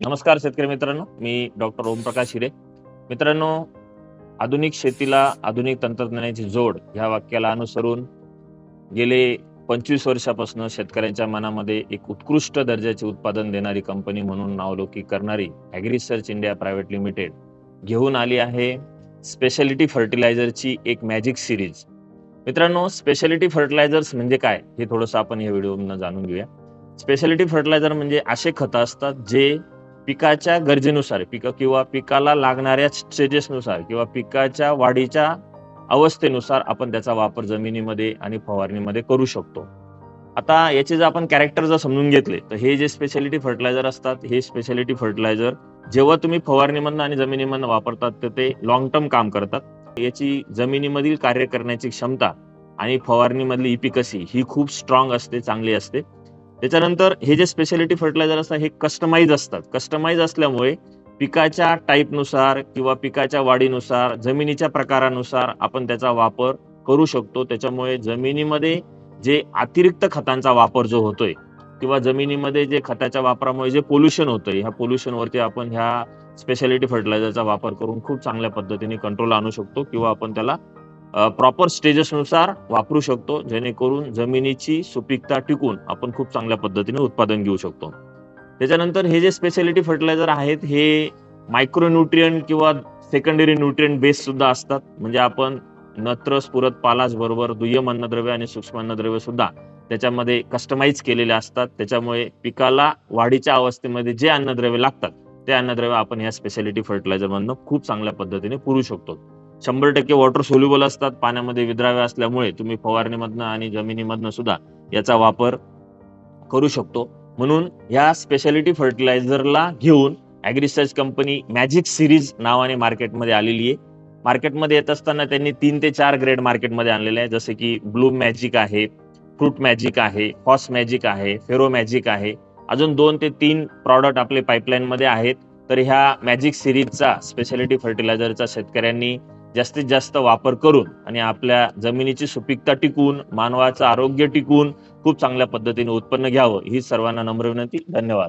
नमस्कार शेतकरी मित्रांनो मी डॉक्टर ओमप्रकाश हिरे. मित्रांनो आधुनिक शेतीला आधुनिक तंत्रज्ञानाची जोड ह्या वाक्याला अनुसरून गेले पंचवीस वर्षापासून शेतकऱ्यांच्या मनामध्ये एक उत्कृष्ट दर्जाचे उत्पादन देणारी कंपनी म्हणून नावलौकिक करणारी ॲग्रिसर्च इंडिया प्रायव्हेट लिमिटेड घेऊन आली आहे स्पेशालिटी फर्टिलायझरची एक मॅजिक सिरीज मित्रांनो स्पेशालिटी फर्टिलायझर्स म्हणजे काय हे थोडंसं आपण या व्हिडिओमधून जाणून घेऊया. स्पेशालिटी फर्टिलायझर म्हणजे असे खतं असतात जे पिकाच्या गरजेनुसार पिक किंवा पिकाला लागणाऱ्या स्टेजेसनुसार किंवा पिकाच्या वाढीच्या अवस्थेनुसार आपण त्याचा वापर जमिनीमध्ये आणि फवारणीमध्ये करू शकतो. आता याचे जर आपण कॅरेक्टर जर समजून घेतले तर हे जे स्पेशालिटी फर्टिलायझर असतात हे स्पेशालिटी फर्टिलायझर जेव्हा तुम्ही फवारणीमधनं आणि जमिनीमधनं वापरतात तर ते लॉंग टर्म काम करतात. याची जमिनीमधील कार्य करण्याची क्षमता आणि फवारणीमधली इपिकसी ही खूप स्ट्रॉंग असते चांगली असते. त्याच्यानंतर हे जे स्पेशालिटी फर्टिलायझर असतात हे कस्टमाइज असतात. कस्टमाइज असल्यामुळे पिकाच्या टाईपनुसार किंवा पिकाच्या वाढीनुसार जमिनीच्या प्रकारानुसार आपण त्याचा वापर करू शकतो. त्याच्यामुळे जमिनीमध्ये जे अतिरिक्त खतांचा वापर जो होतोय किंवा जमिनीमध्ये जे खताच्या वापरामुळे जे पोल्युशन होतंय ह्या पोल्युशनवरती आपण ह्या स्पेशालिटी फर्टिलायझरचा वापर करून खूप चांगल्या पद्धतीने कंट्रोल आणू शकतो किंवा आपण त्याला प्रॉपर स्टेजेसनुसार वापरू शकतो जेणेकरून जमिनीची सुपीकता टिकून आपण खूप चांगल्या पद्धतीने उत्पादन घेऊ शकतो. त्याच्यानंतर हे जे स्पेशालिटी फर्टिलायझर आहेत हे मायक्रोन्यूट्रियन किंवा सेकंडरी न्यूट्रियन बेस सुद्धा असतात. म्हणजे आपण नत्र स्फुरत पालास बरोबर दुय्यम अन्नद्रव्य आणि सूक्ष्म अन्नद्रव्य सुद्धा त्याच्यामध्ये कस्टमाइज केलेले असतात. त्याच्यामुळे पिकाला वाढीच्या अवस्थेमध्ये जे अन्नद्रव्य लागतात ते अन्नद्रव्य आपण या स्पेशालिटी फर्टिलायझर मधनं खूप चांगल्या पद्धतीने पुरू शकतो. शंभर टक्के वॉटर सोल्युबल असतात पाण्यामध्ये विद्राव्य असल्यामुळे तुम्ही फवारणीमधनं आणि जमिनीमधनं सुद्धा याचा वापर करू शकतो. म्हणून या स्पेशालिटी फर्टिलायझरला घेऊन ॲग्रिसर्च कंपनी मॅजिक सिरीज नावाने मार्केटमध्ये आलेली आहे. मार्केटमध्ये येत असताना त्यांनी तीन ते चार ग्रेड मार्केटमध्ये आणलेले आहे. जसे की ब्लू मॅजिक आहे फ्रूट मॅजिक आहे हॉस मॅजिक आहे फेरो मॅजिक आहे. अजून दोन ते तीन प्रॉडक्ट आपले पाईपलाईनमध्ये आहेत. तर ह्या मॅजिक सिरीजचा स्पेशालिटी फर्टिलायझरचा शेतकऱ्यांनी जास्तीत जास्त वापर करून आणि आपल्या जमिनीची सुपीकता टिकून मानवाचं आरोग्य टिकून खूप चांगल्या पद्धतीने उत्पन्न घ्यावं ही सर्वांना नम्र विनंती. धन्यवाद.